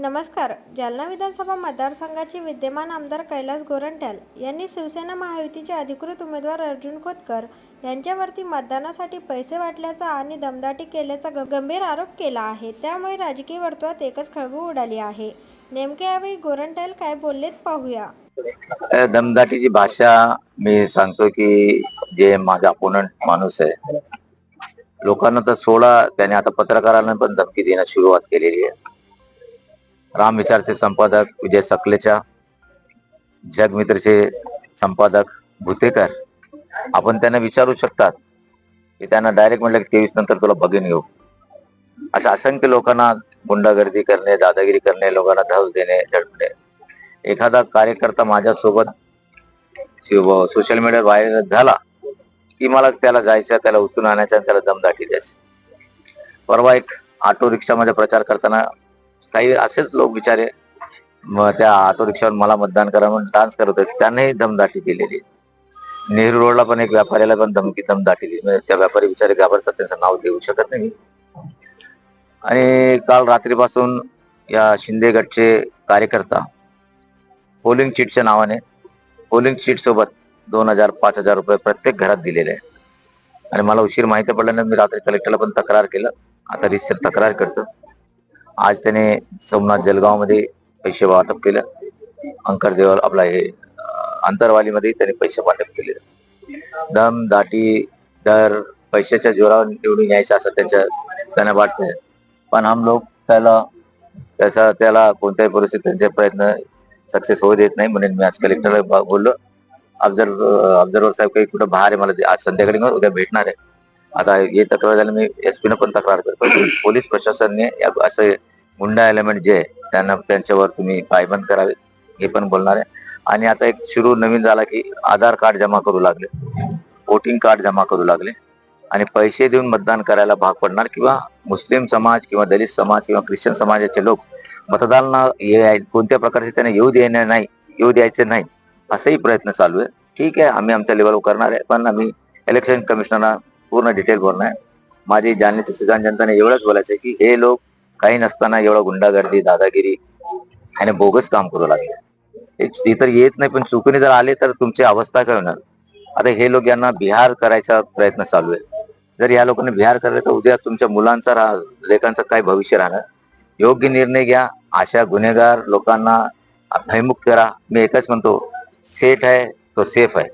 नमस्कार जालना विधानसभा मतदारसंघाचे विद्यमान आमदार कैलास गोरंट्याल यांनी शिवसेना महायुतीचे अधिकृत उमेदवार अर्जुन खोतकर यांच्यावरती मतदानासाठी पैसे वाटल्याचा आणि दमदाटी केल्याचा ग- गंभीर आरोप केला आहे. त्यामुळे राजकीय वर्तुळात एकच खळबळ उडाली आहे. नेमके यावेळी गोरंट्याल काय बोललेत पाहूया. दमदाटीची भाषा मी सांगतो की जे माझा अपोनंट माणूस आहे लोकांना तर सोडा त्याने आता पत्रकारांना पण धमकी देण्यास सुरुवात केलेली आहे. राम विचारचे संपादक विजय सकलेच्या जगमित्रचे संपादक भुतेकर. आपण त्यांना विचारू शकतात की त्यांना डायरेक्ट म्हटलं की तेवीस नंतर तुला बघीन येऊ अशा असंख्य लोकांना गुंडागर्दी करणे दादागिरी करणे लोकांना धस देणे झडपणे. एखादा कार्यकर्ता माझ्यासोबत सोशल मीडियावर व्हायरल झाला की मला त्याला जायचं त्याला उचलून आणायचं आणि त्याला दमदाटी द्यायचं. परवा एक ऑटो रिक्षामध्ये प्रचार करताना काही असेच लोक बिचारे मग त्या ऑटो रिक्षावर मला मतदान करा म्हणून डान्स करत होते. त्यांनाही दमदाटी दिलेली. नेहरू रोडला पण एक व्यापाऱ्याला पण धमकी दमदाटी दिली. म्हणजे त्या व्यापारी बिचारे घाबरतात त्यांचं नाव देऊ शकत नाही. आणि काल रात्रीपासून या शिंदे गटचे कार्यकर्ता पोलिंग चीटच्या नावाने पोलिंग चीट सोबत दोन हजार पाच हजार रुपये प्रत्येक घरात दिलेले. आहे आणि मला उशीर माहिती पडल्यानंतर मी रात्री कलेक्टरला पण तक्रार केलं. आता रिसर तक्रार करतो. आज त्याने सोमनाथ जलगावमध्ये पैसे वाटप केलं. अंकर देवल आपला हे अंतरवालीमध्ये आंतरवालीमध्ये त्याने पैसे वाटप केले. दम दाटी दर पैशाच्या जोरावर निवडून यायचं असं त्यांच्या त्यांना वाटतंय. पण हम लोक त्याला त्याचा त्याला कोणत्याही परिस्थितीत त्यांचे प्रयत्न सक्सेस होऊ देत नाही म्हणून मी आज कलेक्टरला बोललो. ऑब्झर्व ऑब्झर्वर साहेब काही कुठं बाहेर आहे मला आज संध्याकाळी उद्या भेटणार आहे. आता हे तक्रार झाली मी एस न पण तक्रार करतो पोलीस प्रशासनाने असं असे गुंडा एलिमेंट जे आहे, त्यांना त्यांच्यावर तुम्ही पायबंद करावे हे पण बोलणार आहे. आणि आता एक सुरू नवीन झाला की आधार कार्ड जमा करू लागले वोटिंग कार्ड जमा करू लागले आणि पैसे देऊन मतदान करायला भाग पडणार किंवा मुस्लिम समाज किंवा दलित समाज किंवा ख्रिश्चन समाजाचे लोक मतदानाला ये- कोणत्या प्रकारचे त्यांना येऊ देणे नाही येऊ द्यायचे नाही असाही प्रयत्न चालू आहे. ठीक आहे आम्ही आमच्या लेवलवर करणार आहे पण आम्ही इलेक्शन कमिशनरला पूर्ण डिटेल बोलणार आहे. माझी जालन्याची सुजान जनताने एवढंच बोलायचं की हे लोक काही नसताना एवढं गुंडागर्दी दादागिरी आणि बोगस काम करू लागले. ते तर येत नाही पण चुकीने जर आले तर तुमची अवस्था काय होणार? आता हे लोक यांना बिहार करायचा प्रयत्न चालू आहे. जर या लोकांनी बिहार करले तर उद्या तुमच्या मुलांचा राह लेखांचं काय भविष्य राहणार? योग्य निर्णय घ्या अशा गुन्हेगार लोकांना भयमुक्त करा. मी एकच म्हणतो सेट आहे तो सेफ आहे.